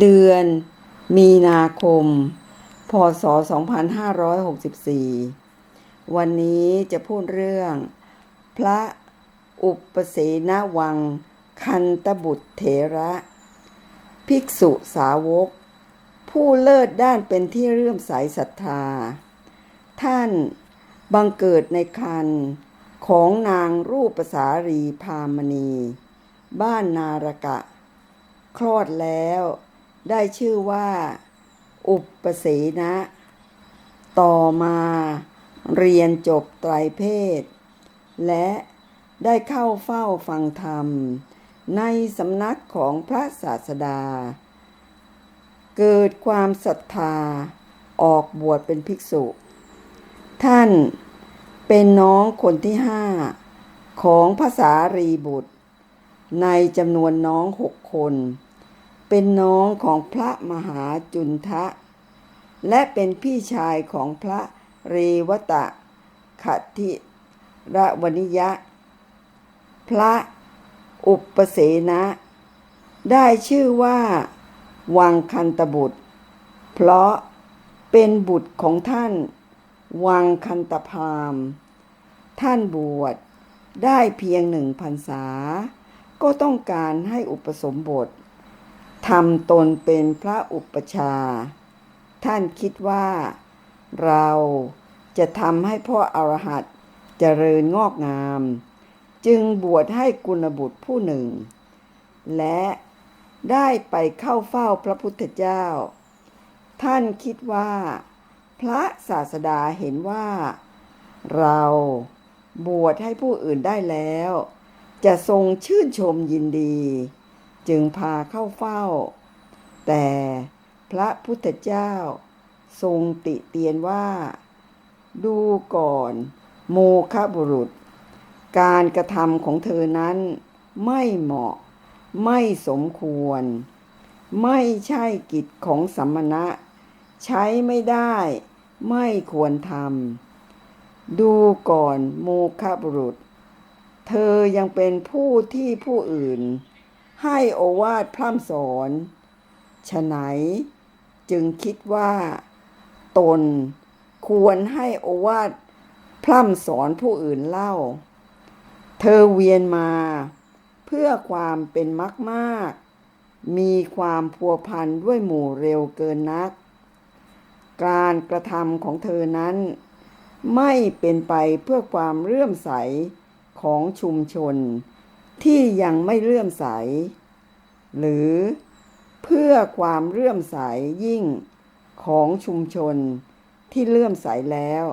เดือนมีนาคม พศ 2564 วันนี้จะพูดเรื่อง พระอุปเสนวัง คันตบุตรเถระ ภิกษุสาวก ผู้เลิศด้านเป็นที่เรื่อมใสศรัทธา ท่านบังเกิดในคันของนางรูปสารีพามณี บ้านนารกะ คลอดแล้ว ได้ชื่อว่า อุปเสนะ ต่อมาเรียนจบไตรเพศ และได้เข้าเฝ้าฟังธรรม ในสำนักของพระศาสดา เกิดความศรัทธาออกบวชเป็นภิกษุ ท่านเป็นน้องคนที่ห้าของภาษารีบุตร ในจำนวนน้องหกคน เป็นน้องของพระมหาจุนทะ และเป็นพี่ชายของพระเรวตะขทิระวนิยะ พระอุปเสนะ ได้ชื่อว่า วังคันตบุตร เพราะเป็นบุตรของท่าน วังคันตพาม ท่านบวชได้เพียงหนึ่งพรรษา ก็ต้องการให้อุปสมบท ทำตนเป็นพระอุปชา ท่านคิดว่า เราจะทำให้พ่ออรหัตเจริญงอกงาม จึงบวชให้กุณบุตรผู้หนึ่ง และได้ไปเข้าเฝ้าพระพุทธเจ้า ท่านคิดว่า พระศาสดาเห็นว่า เราบวชให้ผู้อื่นได้แล้ว จะทรงชื่นชมยินดี จึงพาเข้าเฝ้า แต่พระพุทธเจ้าทรงติเตียนว่า ดูก่อน โมคบุรุษ การกระทำของเธอนั้นไม่เหมาะ ไม่สมควร ไม่ใช่กิจของสัมมณะ ใช้ไม่ได้ ไม่ควรทำดูก่อนโมคบุรุษ เธอยังเป็นผู้ที่ผู้อื่น ให้โอวาทพร่ำสอนฉไหนจึงคิดว่า ตนควรให้โอวาทพร่ำสอนผู้อื่นเล่า เธอเวียนมา เพื่อความเป็นมากมาก มีความพัวพันด้วยหมู่เร็วเกินนัก การกระทำของเธอนั้น ไม่เป็นไปเพื่อความเลื่อมใสของชุมชน ที่ยังไม่เลื่อมใส หรือเพื่อความเลื่อมใสยิ่งของชุมชนที่เลื่อมใสแล้ว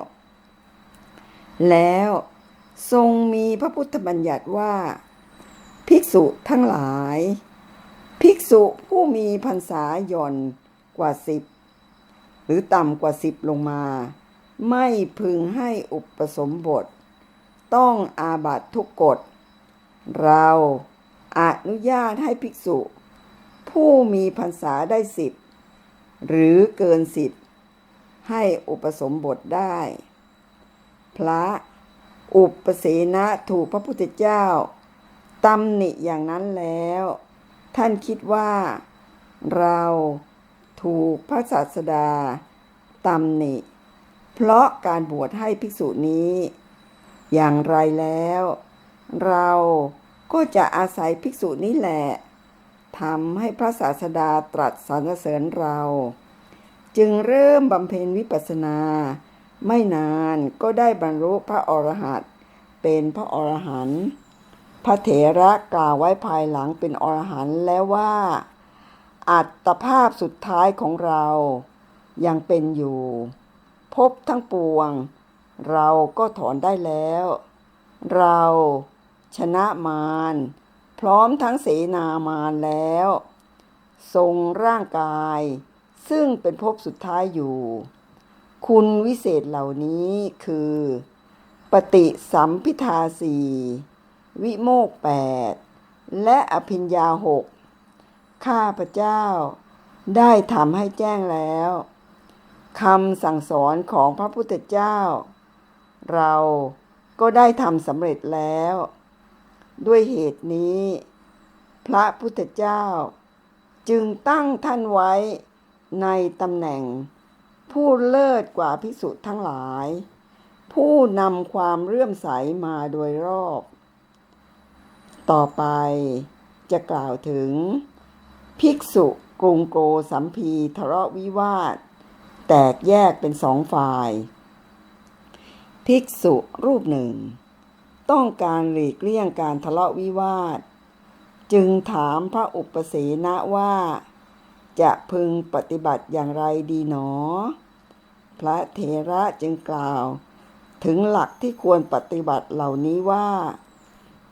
แล้วทรงมีพระพุทธบัญญัติว่า ภิกษุทั้งหลาย ภิกษุผู้มีพรรษาย่อนกว่าสิบหรือต่ำกว่าสิบลงมา ไม่พึงให้อุปสมบท ต้องอาบัตทุกกฎ เราอนุญาตให้ภิกษุ ผู้มีพรรษาได้สิบหรือเกินสิบให้อุปสมบทได้ พระอุปเสนะถูกพระพุทธเจ้าตำหนิอย่างนั้นแล้ว ท่านคิดว่า เราถูกพระศาสดาตำหนิ เพราะการบวชให้ภิกษุนี้ อย่างไรแล้ว เราก็จะอาศัยภิกษุนี้แหละทำให้พระศาสดาตรัสสรรเสริญเรา จึงเริ่มบำเพ็ญวิปัสสนา ไม่นานก็ได้บรรลุพระอรหันต์เป็นพระอรหันต์พระเถระกล่าวไว้ภายหลังเป็นอรหันต์แล้วว่า อัตภาพสุดท้ายของเรายังเป็นอยู่ พบทั้งปวง เราก็ถอนได้แล้ว เรา ชนะมาร พร้อมทั้งเสนามารแล้ว ทรงร่างกาย ซึ่งเป็นภพสุดท้ายอยู่ คุณวิเศษเหล่านี้คือ ปฏิสัมพิทาสีวิโมกแปดและอภิญญาหกข้าพระเจ้าได้ทำให้แจ้งแล้วคำสั่งสอนของพระพุทธเจ้า เราก็ได้ทำสำเร็จแล้ว ด้วยเหตุนี้ พระพุทธเจ้า จึงตั้งท่านไว้ในตำแหน่ง ผู้เลิศกว่าภิกษุทั้งหลาย ผู้นำความเรื่อมใสมาโดยรอบ ต่อไปจะกล่าวถึง ภิกษุกรุงโกสัมพีทะเลาะวิวาท แตกแยกเป็นสองฝ่าย ภิกษุรูปหนึ่ง ต้องการหลีกเลี่ยงการทะเลาะวิวาท จึงถามพระอุปเสนะว่า จะพึงปฏิบัติอย่างไรดีหนอ พระเถระจึงกล่าว ถึงหลักที่ควรปฏิบัติเหล่านี้ว่า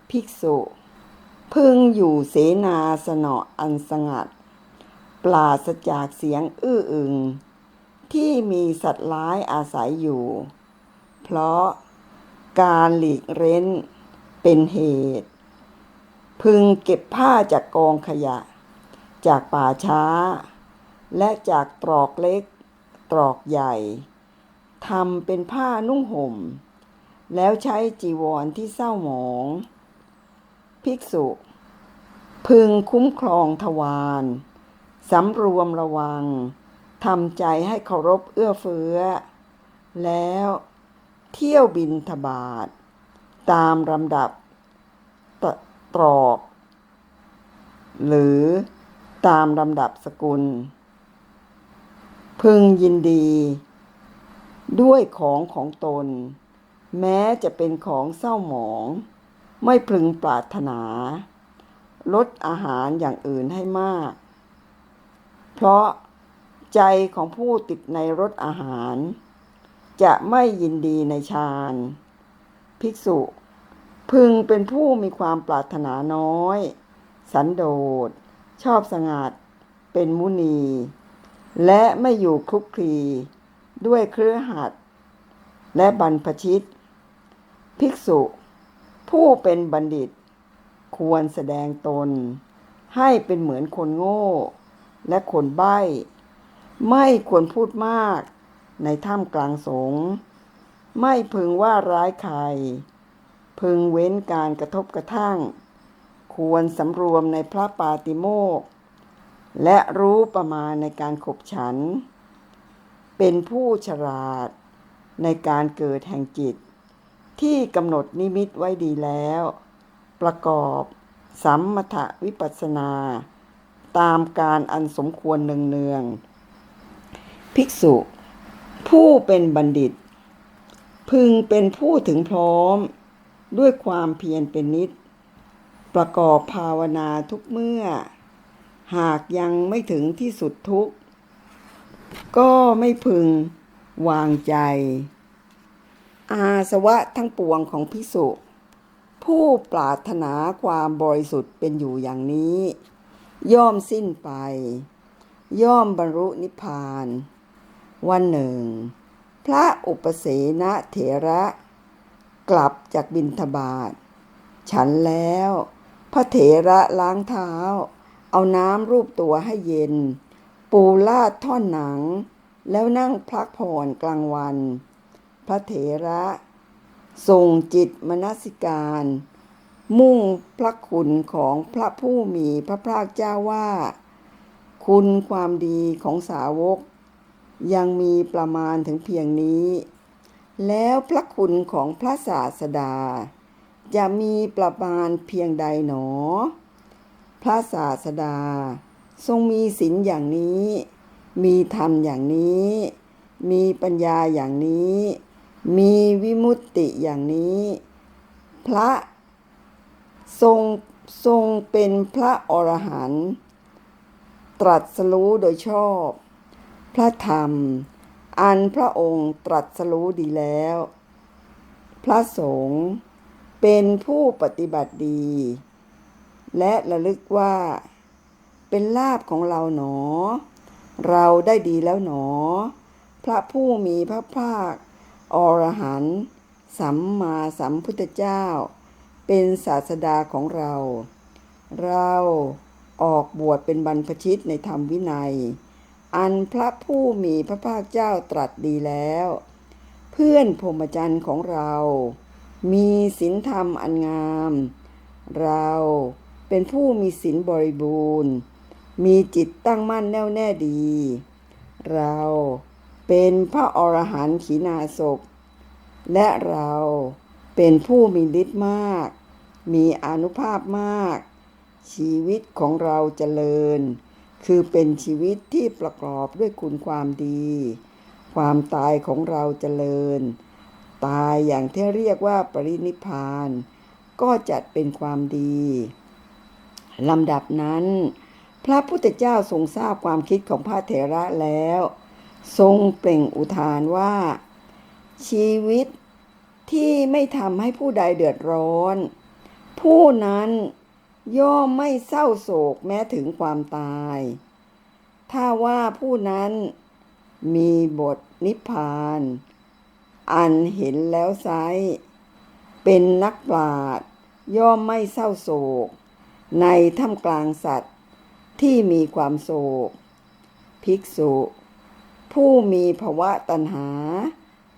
ภิกษุพึงอยู่เสนาสนออันสงัด ปราศจากเสียงอื้ออึง ที่มีสัตว์ร้ายอาศัยอยู่ เพราะ การหลีกเร้นเป็นเหตุ พึงเก็บผ้าจากกองขยะ จากป่าช้า และจากตรอกเล็ก ตรอกใหญ่ทำเป็นผ้านุ่งห่ม แล้วใช้จีวรที่เศร้าหมอง ภิกษุ พึงคุ้มครองทวารสำรวมระวังทำใจให้เคารพเอื้อเฟื้อ แล้ว เที่ยวบินทบาท ตามลำดับตตรอก หรือตามลำดับสกุล พึงยินดี ด้วยของของตน แม้จะเป็นของเศร้าหมอง ไม่พึงปรารถนา ลดอาหารอย่างอื่นให้มาก เพราะใจของผู้ติดในรสอาหาร จะไม่ยินดีในฌาน ภิกษุ พึงเป็นผู้มีความปรารถนาน้อย สันโดษ ชอบสงัด เป็นมุนี และไม่อยู่คลุกคลีด้วยเครือหัดและบรรพชิต ภิกษุ ผู้เป็นบัณฑิต ควรแสดงตน ให้เป็นเหมือนคนโง่ และคนใบ้ ไม่ควรพูดมาก ในถ้ำกลางสงฆ์ไม่พึงว่าร้ายใคร พึงเว้นการกระทบกระทั่ง ควรสำรวมในพระปาติโมก และรู้ประมาณในการขบฉัน เป็นผู้ฉลาดในการเกิดแห่งจิต ที่กำหนดนิมิตไว้ดีแล้ว ประกอบสัมมถวิปัสสนา ตามการอันสมควรเนืองๆภิกษุ ผู้เป็นบัณฑิต พึงเป็นผู้ถึงพร้อม ด้วยความเพียรเป็นนิด ประกอบภาวนาทุกเมื่อ หากยังไม่ถึงที่สุดทุกก็ไม่พึงวางใจ อาสวะทั้งปวงของพิสุผู้ปรารถนาความบริสุทธิ์เป็นอยู่อย่างนี้ ย่อมสิ้นไป ย่อมบรรลุนิพพาน วันหนึ่ง พระอุปเสนเถระกลับจากบินทบาทฉันแล้ว พระเถระล้างเท้า เอาน้ำรูปตัวให้เย็น ปูลาดท่อนหนัง แล้วนั่งพักผ่อนกลางวัน พระเถระส่งจิตมนสิการ มุ่งพระคุณของพระผู้มีพระภาคเจ้าว่า คุณความดีของสาวก ยังมีประมาณถึงเพียงนี้ แล้วพระคุณของพระศาสดา จะมีประมาณเพียงใดหนอ พระศาสดา ทรงมีศีลอย่างนี้ มีธรรมอย่างนี้ มีปัญญาอย่างนี้ มีวิมุตติอย่างนี้ พระทรงทรงเป็นพระอรหันต์ตรัสรู้โดยชอบ พระธรรม อันพระองค์ตรัสรู้ดีแล้ว พระสงฆ์เป็นผู้ปฏิบัติดี และระลึกว่า เป็นลาบของเราหนอ เราได้ดีแล้วหนอ พระผู้มีพระภาค อรหันต์สัมมาสัมพุทธเจ้า เป็นศาสดาของเรา เราออกบวชเป็นบรรพชิตในธรรมวินัย อันพระผู้มีพระภาคเจ้าตรัสดีแล้ว เพื่อนพรหมจรรย์ของเรา มีศีลธรรมอันงาม เราเป็นผู้มีศีลบริบูรณ์ มีจิตตั้งมั่นแน่วแน่ดี เราเป็นพระอรหันต์ขีณาศพ และเราเป็นผู้มีฤทธิ์มาก มีอนุภาพมาก ชีวิตของเราเจริญ คือเป็นชีวิตที่ประกอบด้วยคุณความดี ความตายของเราเจริญ ตายอย่างที่เรียกว่าปรินิพพาน ก็จัดเป็นความดีลำดับนั้น พระพุทธเจ้าทรงทราบความคิดของพระเถระแล้ว ทรงเปล่งอุทานว่า ชีวิตที่ไม่ทำให้ผู้ใดเดือดร้อน ผู้นั้น ย่อมไม่เศร้าโศกแม้ถึงความตาย ถ้าว่าผู้นั้นมีบทนิพพาน อันเห็นแล้วไซร้เป็นนักปราชญ์ย่อมไม่เศร้าโศก ในท่ามกลางสัตว์ที่มีความโศก ภิกษุ ผู้มีภวะตัณหา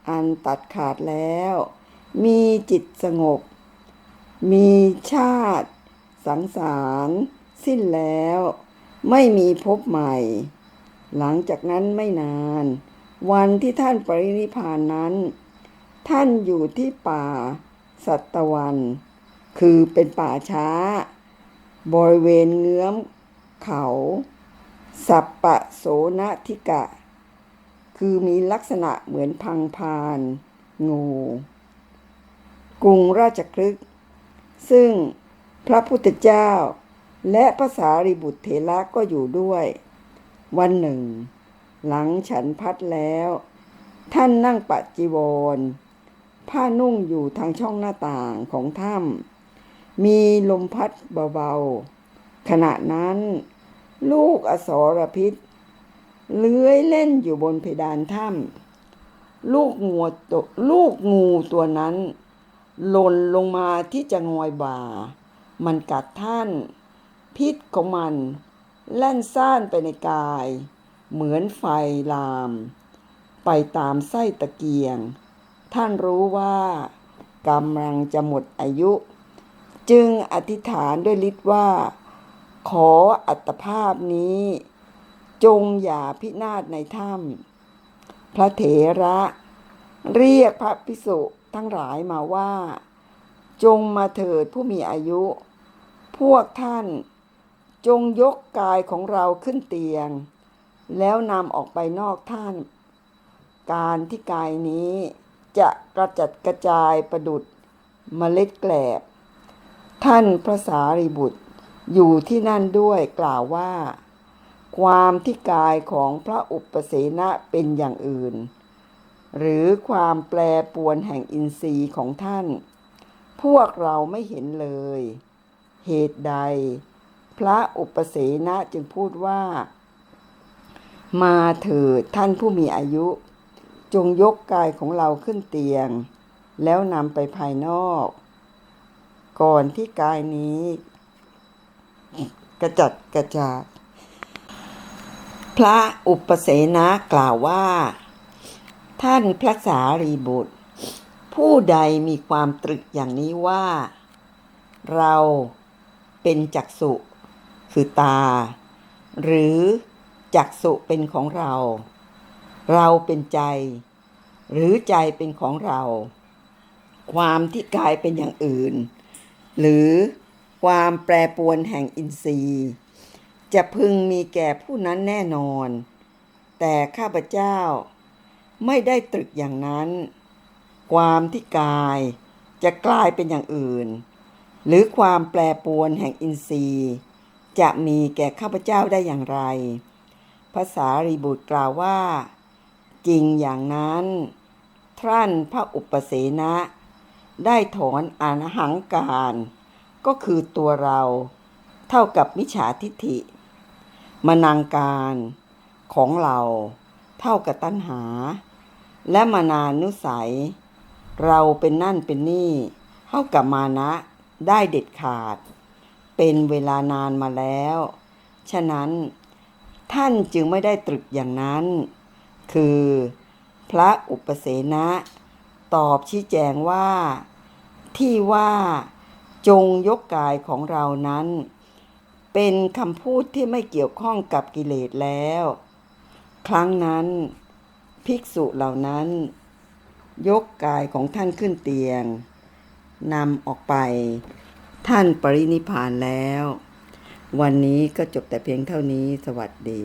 อันตัดขาดแล้ว มีจิตสงบ มีชาติ สังสาร สิ้นแล้ว ไม่มีพบใหม่ หลังจากนั้นไม่นาน วันที่ท่านปรินิพานนั้น ท่านอยู่ที่ป่า สัตวัน คือเป็นป่าช้า บริเวณเงื้อมเขา สัปปะโสนทิกะ คือมีลักษณะเหมือนพังพาน งู กรุงราชคลึกซึ่ง พระพุทธเจ้า และภาษาริบุตรเถระก็อยู่ด้วย วันหนึ่ง หลังฉันพัดแล้ว ท่านนั่งปัจจิวร ผ้านุ่งอยู่ทางช่องหน้าต่างของถ้ำมีลมพัดเบาๆ ขณะนั้น ลูกอสรพิษ เลื้อยเล่นอยู่บนเพดานถ้ำลูกงูตัวลูกงูตัวนั้น หล่นลงมาที่จะงอยบ่า มันกัดท่าน พิษของมันแล่นซ่านไปในกาย เหมือนไฟลาม ไปตามไส้ตะเกียง ท่านรู้ว่ากำลังจะหมดอายุ จึงอธิษฐานด้วยฤทธิ์ว่า ขออัตภาพนี้ จงอย่าพินาศในถ้ำพระเถระ เรียกพระภิกษุทั้งหลายมาว่า จงมาเถิดผู้มีอายุ พวกท่านจงยกกายของเราขึ้นเตียง แล้วนำออกไปนอกท่าน การที่กายนี้จะกระจัดกระจายประดุดเมล็ดแกลบ ท่านพระสารีบุตรอยู่ที่นั่นด้วยกล่าวว่า ความที่กายของพระอุปเสนะเป็นอย่างอื่น หรือความแปรปวนแห่งอินทรีย์ของท่าน พวกเราไม่เห็นเลย เหตุใด พระอุปเสนะจึงพูดว่า มาเถิดท่านผู้มีอายุ จงยกกายของเราขึ้นเตียง แล้วนำไปภายนอก ก่อนที่กายนี้ กระจัดกระจายพระอุปเสนะกล่าวว่า ท่านพระสารีบุตร ผู้ใดมีความตรึกอย่างนี้ว่า เรา เป็นจักษุคือตา หรือจักษุเป็นของเรา เราเป็นใจ หรือใจเป็นของเรา ความที่กายเป็นอย่างอื่น หรือความแปรปวนแห่งอินทรีย์ จะพึงมีแก่ผู้นั้นแน่นอน แต่ข้าพเจ้าไม่ได้ตรึกอย่างนั้น ความที่กายจะกลายเป็นอย่างอื่น หรือความแปรปรวนแห่งอินทรีย์ จะมีแก่ข้าพเจ้าได้อย่างไร ภาษารีบุตรกล่าวว่า จริงอย่างนั้น ท่านพระอุปเสนะ ได้ถอนอาหังการ ก็คือตัวเราเท่ากับมิจฉาทิฏฐิ มนังการของเรา เท่ากับตัณหา และมานานุสัย เราเป็นนั่นเป็นนี่ เท่ากับมานะ ได้เด็ดขาด เป็นเวลานานมาแล้ว ฉะนั้นท่านจึงไม่ได้ตรึกอย่างนั้น คือพระอุปเสนะตอบชี้แจงว่า ที่ว่าจงยกกายของเรานั้น เป็นคำพูดที่ไม่เกี่ยวข้องกับกิเลสแล้ว ครั้งนั้น ภิกษุเหล่านั้น ยกกายของท่านขึ้นเตียง นำออกไป ท่านปรินิพานแล้ว วันนี้ก็จบแต่เพียงเท่านี้สวัสดี